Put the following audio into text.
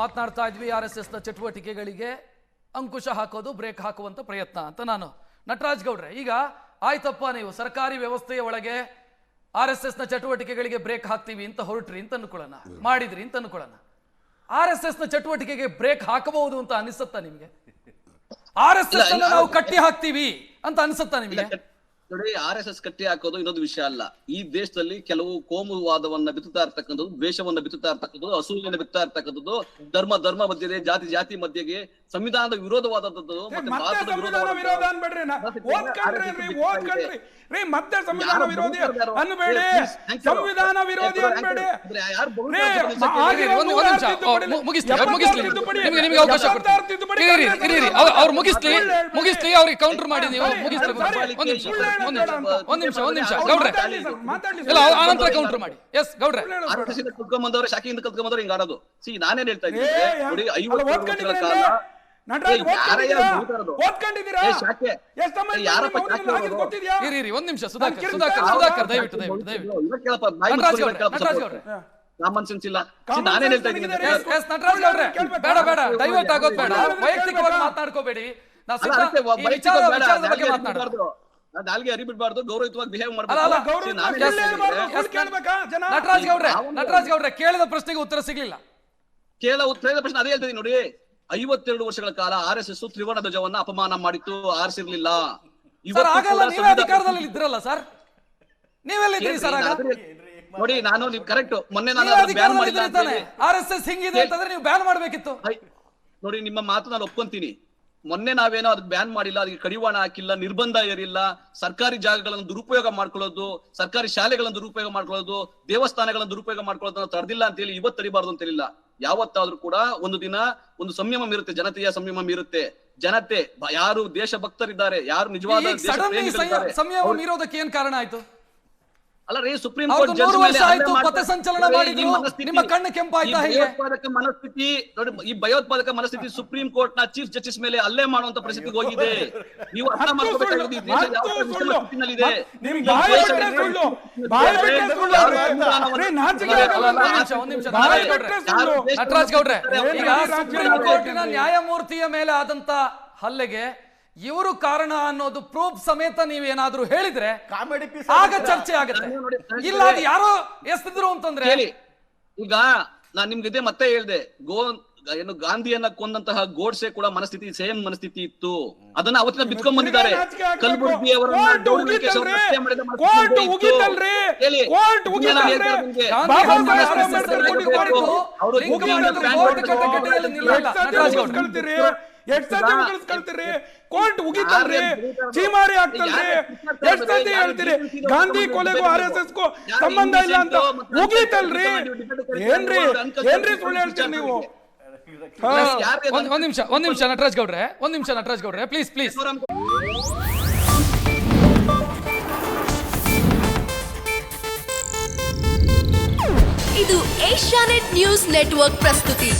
ಮಾತನಾಡ್ತಾ ಇದ್ವಿ R S ಎಸ್ನ ಚಟುವಟಿಕೆಗಳಿಗೆ ಅಂಕುಶ ಹಾಕೋದು ಬ್ರೇಕ್ ಹಾಕುವಂತ ಪ್ರಯತ್ನ ಅಂತ ನಾನು. ನಟರಾಜ್ ಗೌಡ್ರೆ ಈಗ ಆಯ್ತಪ್ಪ ನೀವು ಸರ್ಕಾರಿ ವ್ಯವಸ್ಥೆಯ ಒಳಗೆ ಆರ್ ಎಸ್ ಎಸ್ನ ಚಟುವಟಿಕೆಗಳಿಗೆ ಬ್ರೇಕ್ ಹಾಕ್ತೀವಿ ಅಂತ ಹೊರಟ್ರಿ ಅಂತ ಅನ್ಕೊಳ್ಳೋಣ. ಮಾಡಿದ್ರಿ ಅಂತ ಅನ್ಕೊಳ್ಳೋಣ. ಆರ್ ಎಸ್ ಎಸ್ನ ಚಟುವಟಿಕೆಗೆ ಬ್ರೇಕ್ ಹಾಕಬಹುದು ಅಂತ ಅನಿಸುತ್ತಾ ನಿಮಗೆ? ಆರ್ ಎಸ್ ಎಸ್ ನಾವು ಕಟ್ಟಿ ಹಾಕ್ತೀವಿ ಅಂತ ಅನಿಸುತ್ತಾ ನಿಮಗೆ? ನೋಡಿ ಆರ್ ಎಸ್ ಎಸ್ ಕಟ್ಟಿ ಹಾಕೋದು ಇನ್ನೊಂದು ವಿಷಯ ಅಲ್ಲ. ಈ ದೇಶದಲ್ಲಿ ಕೆಲವು ಕೋಮುವಾದವನ್ನ ಬಿತ್ತುತ್ತಾ ಇರ್ತಕ್ಕಂಥದ್ದು, ದ್ವೇಷವನ್ನ ಬಿತ್ತುತ್ತಾ ಇರ್ತಕ್ಕಂಥದ್ದು ಅಸೂಯನ್ನ ಬಿತ್ತಾ ಇರ್ತಕ್ಕಂಥದ್ದು, ಧರ್ಮ ಧರ್ಮ ಮಧ್ಯೆ ಜಾತಿ ಜಾತಿ ಮಧ್ಯೆಗೆ ಸಂವಿಧಾನದ ವಿರೋಧವಾದದ್ದು ಮತ್ತೆ ಸಂವಿಧಾನ. ವಿರೋಧ ಅನ್ಬೇಡ್ರಿ ಓದ್ಕಂಡ್ರಿ ಓದ್ಕಂಡ್ರಿ ರೀ ಮತ್ತೆ ಸಂವಿಧಾನ ವಿರೋಧಿ ಅನ್ಬೇಡಿ. ಸಂವಿಧಾನ ವಿರೋಧಿ ಅನ್ಬೇಡಿ. ನಿಮ್ಗೆ ಅವಕಾಶ. ಅವ್ರು- ಮುಗಿಸ್ಲಿ ಮುಗಿಸ್ಲಿ ಅವ್ರಿಗೆ ಕೌಂಟರ್ ಮಾಡಿ ನೀವು ಮುಗಿಸ್ಲಿ. ಒಂದ್ ನಿಮಿಷ ಒಂದ್ ನಿಮಿಷ ಒಂದ್ ನಿಮಿಷ ಗೌಡ್ರೆ. ಇಲ್ಲ. ಆನಂತರ ಕೌಂಟರ್ ಮಾಡಿ. ಎಸ್ ಗೌಡ್ರೆ. ಕಲ್ತ್ಕೊಂಡ್ ಬಂದವ್ರೆ ಶಾಖೆಯಿಂದ ಕಲ್ತ್ಕೊಂಡ್ಬಂದವ್ರೆ ಹಿಂಗ ಆಡೋದು. ಸಿ ನಾನೇನ್ ಹೇಳ್ತಾ ವರ್ಷಗಳ ಇದ್ದೀನಿ ಒಂದ್ ನಿಮಿಷ ಸುಧಾಕರ್ ಕಿರ್ಚಾಟ ಸುಧಾಕರ್ ಅವ್ರು ಸುಧಾಕರ್ ದಯವಿಟ್ಟು ದಯವಿಟ್ಟು ನಟರಾಜ್ ಕಾಮನ್ ಸೆನ್ಸ್ ಇಲ್ಲ ನಾನೇನ್ ಹೇಳ್ತಾ ಇದ್ದೀನಿ? ನಟರಾಜ್ ಗೌಡ್ರೆ ಬೇಡ ಆಗೋದು ವೈಯಕ್ತಿಕವಾಗಿ ವಿಚಾರದ ಬಗ್ಗೆ ನಾಲ್ಗೆ ಗೌರವಯುತವಾಗಿ ಬಿಹೇವ್? ನಟರಾಜ್ ಗೌಡ್ರೆ ನಟರಾಜ್ ಗೌಡ್ರೆ ಕೇಳಿದ ಪ್ರಶ್ನೆಗೆ ಉತ್ತರ ಸಿಗ್ಲಿಲ್ಲ. ಕೇಳ ಉತ್ತರ ಪ್ರಶ್ನೆ ಅದೇ ಹೇಳ್ತೀನಿ ನೋಡಿ ಐವತ್ತೆರಡು ವರ್ಷಗಳ ಕಾಲ ಆರ್ ಎಸ್ ಎಸ್ ತ್ರಿವರ್ಣ ಧ್ವಜವನ್ನ ಅಪಮಾನ ಮಾಡಿತ್ತು ಆರಿಸಿರ್ಲಿಲ್ಲ. ಅಧಿಕಾರದಲ್ಲಿ ಇದ್ರಲ್ಲ ಸರ್? ಸರ್ ನೋಡಿ ನಾನು ನೀವು ಕರೆಕ್ಟ್ ಮೊನ್ನೆ ನಾನು ಬ್ಯಾನ್ ಮಾಡಿಲ್ಲ ಆರ್ ಎಸ್ ಎಸ್ ಹಿಂಗಿದೆ ಅಂತಂದ್ರೆ ನೀವು ಬ್ಯಾನ್ ಮಾಡಬೇಕಿತ್ತು. ನೋಡಿ ನಿಮ್ಮ ಮಾತು ನಾನು ಒಪ್ಕೊಂತೀನಿ. ಮೊನ್ನೆ ನಾವೇನೋ ಅದಕ್ಕೆ ಬ್ಯಾನ್ ಮಾಡಿಲ್ಲ ಅದಕ್ಕೆ ಕಡಿವಾಣ ಹಾಕಿಲ್ಲ ನಿರ್ಬಂಧ ಇರಲಿಲ್ಲ ಸರ್ಕಾರಿ ಜಾಗಗಳನ್ನು ದುರುಪಯೋಗ ಮಾಡ್ಕೊಳ್ಳೋದು ಸರ್ಕಾರಿ ಶಾಲೆಗಳನ್ನು ದುರುಪಯೋಗ ಮಾಡ್ಕೊಳ್ಳೋದು ದೇವಸ್ಥಾನಗಳನ್ನು ದುರುಪಯೋಗ ಮಾಡ್ಕೊಳ್ಳೋದನ್ನ ತಡೆದಿಲ್ಲ ಅಂತ ಹೇಳಿ ಇವತ್ತು ತಡಿಬಾರ್ದು ಅಂತ ಹೇಳಿಲ್ಲ. ಯಾವತ್ತಾದ್ರೂ ಕೂಡ ಒಂದು ದಿನ ಒಂದು ಸಂಯಮ ಇರುತ್ತೆ ಜನತೆಯ ಸಂಯಮ ಇರುತ್ತೆ. ಜನತೆ ಯಾರು ದೇಶ ಭಕ್ತರಿದ್ದಾರೆ ಯಾರು ನಿಜವಾದ ಸಂಯಮ ಮೀರೋದಕ್ಕೆ ಏನ್ ಕಾರಣ ಆಯ್ತು? ಅಲ್ಲ ರೀ ಸುಪ್ರೀಂ ಕೋರ್ಟ್ ವರ್ಷ ಆಯ್ತು, ಮಾಡಿದ್ರು, ಮನಸ್ಥಿತಿ- ನಿಮ್ಮ ಕಣ್ಣು ಕೆಂಪಾಯ್ತಾ ಈ ಹೇಗೆ? ಭಯೋತ್ಪಾದಕ ಮನಸ್ಥಿತಿ ನೋಡಿ ಈ ಭಯೋತ್ಪಾದಕ ಮನಸ್ಥಿತಿ ಸುಪ್ರೀಂ ಕೋರ್ಟ್ನ ಚೀಫ್ ಜಸ್ಟಿಸ್ ಮೇಲೆ ಅಲ್ಲೇ ಮಾಡುವಂತ ಪರಿಸ್ಥಿತಿ ಹೋಗಿದೆ. ನೀವು ಅರ್ಥ ಮಾಡ್ಕೋಬೇಕಾಗಿದೆ ನಟರಾಜ್ ಗೌಡ್ರೆ. ಈಗ ಸುಪ್ರೀಂ ಕೋರ್ಟಿನ ನ್ಯಾಯಮೂರ್ತಿಯ ಮೇಲೆ ಆದಂತ ಹಲ್ಲೆಗೆ ಇವರು ಕಾರಣ ಅನ್ನೋದು ಪ್ರೂಫ್ ಸಮೇತ ನೀವೇನಾದ್ರೂ ಹೇಳಿದ್ರೆ ಕಾಮಿಡಿ ಪೀಸ್ ಆಗ ಚರ್ಚೆ ಆಗುತ್ತೆ ಇಲ್ಲ ಅದು ಯಾರೋ ಎಸ್ತಿದ್ರು ಅಂತಂದ್ರೆ ಕೇಳಿ ಈಗ ನಾನ್ ನಿಮ್ಗೆ ಇದೇ ಮತ್ತೆ ಹೇಳ್ದೆ ಗೋ ಏನು ಗಾಂಧಿಯನ್ನ ಕೊಂದಂತಹ ಗೋಡ್ಸೆ ಕೂಡ ಮನಸ್ಥಿತಿ ಸೇಮ್ ಮನಸ್ಥಿತಿ ಇತ್ತು ಅದನ್ನ ಅವತ್ತಿನ ಬಿತ್ಕೊಂಡ್ ಬಂದಿದ್ದಾರೆ ಕಲ್ಬುರ್ಗಿ ಅವರನ್ನ ಕೋರ್ಟ್ ಗೌರಿ ಲಂಕೇಶ್ ಅವ್ರನ್ನ ಹತ್ಯೆ ಮಾಡಿದ ಮನಸ್ಥಿತಿ ಕೋರ್ಟ್ ಇತ್ತು. ಉಗಿತಲ್ರಿ. ಹೇಳಿ. ಕೋರ್ಟ್ ಇದನ್ನ ನಾನು ಉಗಿತಲ್ರಿ. ಹೇಳ್ತಾ ನಿಮ್ಗೆ. Gandhi Baba Gandhi Saheb R S S Ambedkar link ಕೊಟ್ಟಿದ್ದು ಅವರು ಕೋರ್ಟ್ ನಿಲ್ಲಲ್ಲ. ನಟರಾಜ್ ಗೌಡ್ರೆ. ಎಷ್ಟ್ ಸತಿ ಕೋರ್ಟ್ ಉಗಿತಲ್ರಿ? ಚೀಮಾರಿ ಆಗ್ತಲ್ರಿ? ಎಷ್ಟ್ ಸತಿ ಹೇಳ್ತೀರಿ? ಗಾಂಧಿ ಕೊಲೆಗೂ ಆರ್ ಎಸ್ ಎಸ್ ಗೂ ಸಂಬಂಧ ಇಲ್ಲ ಅಂತ ಉಗಿತಲ್ರಿ? ಏನ್ರಿ? ಏನ್ರಿ ಸುಳ್ಳು ಹೇಳ್ತೀರಿ ನೀವು? ಒಂದ್ ನಿಮಿಷ ಒಂದ್ ನಿಮಿಷ ನಟರಾಜ್ ಗೌಡ್ರೆ ಒಂದ್ ನಿಮಿಷ ನಟರಾಜ್ ಗೌಡ್ರೆ ಪ್ಲೀಸ್ ಪ್ಲೀಸ್ ಇದು ಏಷ್ಯಾನೆಟ್ ನ್ಯೂಸ್ ನೆಟ್ವರ್ಕ್ ಪ್ರಸ್ತುತಿ.